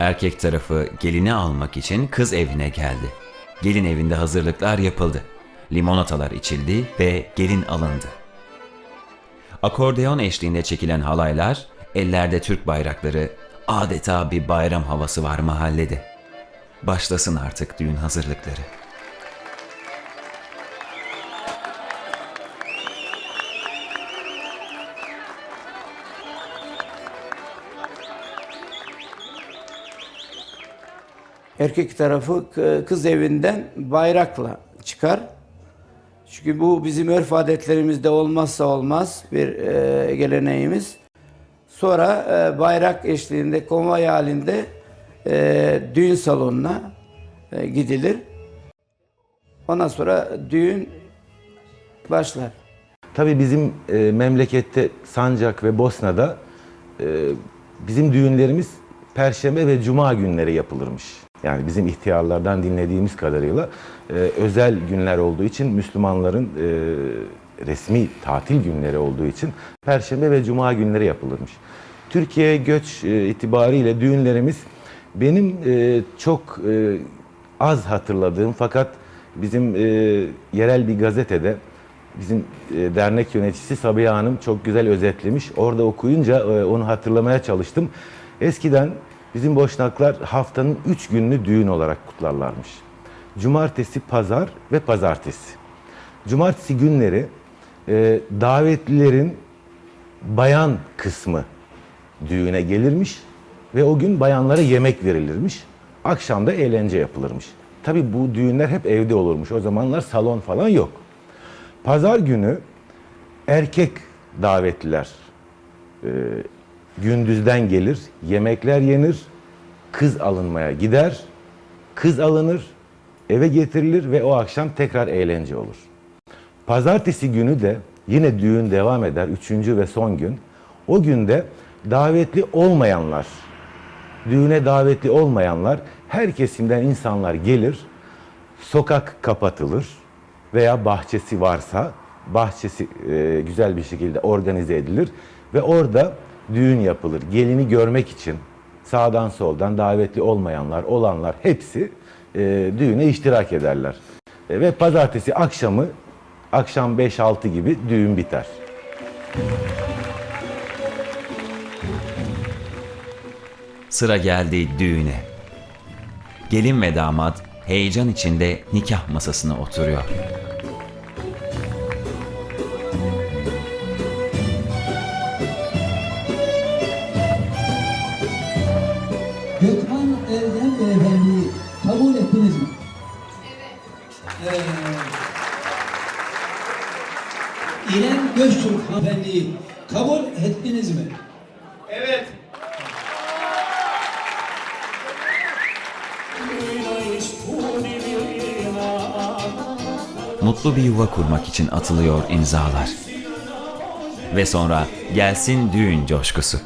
Erkek tarafı gelini almak için kız evine geldi. Gelin evinde hazırlıklar yapıldı. Limonatalar içildi ve gelin alındı. Akordeon eşliğinde çekilen halaylar, ellerde Türk bayrakları, adeta bir bayram havası var mahallede. Başlasın artık düğün hazırlıkları. Erkek tarafı kız evinden bayrakla çıkar. Çünkü bu bizim örf adetlerimizde olmazsa olmaz bir e, geleneğimiz. Sonra e, bayrak eşliğinde konvoy halinde e, düğün salonuna e, gidilir. Ondan sonra düğün başlar. Tabii bizim e, memlekette Sancak ve Bosna'da e, bizim düğünlerimiz Perşembe ve Cuma günleri yapılırmış. Yani bizim ihtiyarlardan dinlediğimiz kadarıyla e, özel günler olduğu için Müslümanların e, resmi tatil günleri olduğu için Perşembe ve Cuma günleri yapılırmış. Türkiye'ye göç e, itibariyle düğünlerimiz benim e, çok e, az hatırladığım fakat bizim e, yerel bir gazetede bizim e, dernek yöneticisi Sabiha Hanım çok güzel özetlemiş. Orada okuyunca e, onu hatırlamaya çalıştım. Eskiden bizim Boşnaklar haftanın üç gününü düğün olarak kutlarlarmış. Cumartesi, pazar ve pazartesi. Cumartesi günleri e, davetlilerin bayan kısmı düğüne gelirmiş ve o gün bayanlara yemek verilirmiş. Akşam da eğlence yapılırmış. Tabi bu düğünler hep evde olurmuş. O zamanlar salon falan yok. Pazar günü erkek davetliler e, gündüzden gelir, yemekler yenir, kız alınmaya gider, kız alınır, eve getirilir ve o akşam tekrar eğlence olur. Pazartesi günü de yine düğün devam eder. Üçüncü ve son gün. O günde davetli olmayanlar, düğüne davetli olmayanlar, her kesimden insanlar gelir. Sokak kapatılır veya bahçesi varsa bahçesi e, güzel bir şekilde organize edilir ve orada düğün yapılır. Gelini görmek için sağdan soldan davetli olmayanlar, olanlar hepsi e, düğüne iştirak ederler. E, ve pazartesi akşamı akşam 5-6 gibi düğün biter. Sıra geldi düğüne. Gelin ve damat heyecan içinde nikah masasına oturuyor. Gökhan Erdem Beyefendi'yi kabul ettiniz mi? Evet. İrem Göztürk Hanımefendi'yi kabul ettiniz mi? Mutlu bir yuva kurmak için atılıyor imzalar. Ve sonra gelsin düğün coşkusu.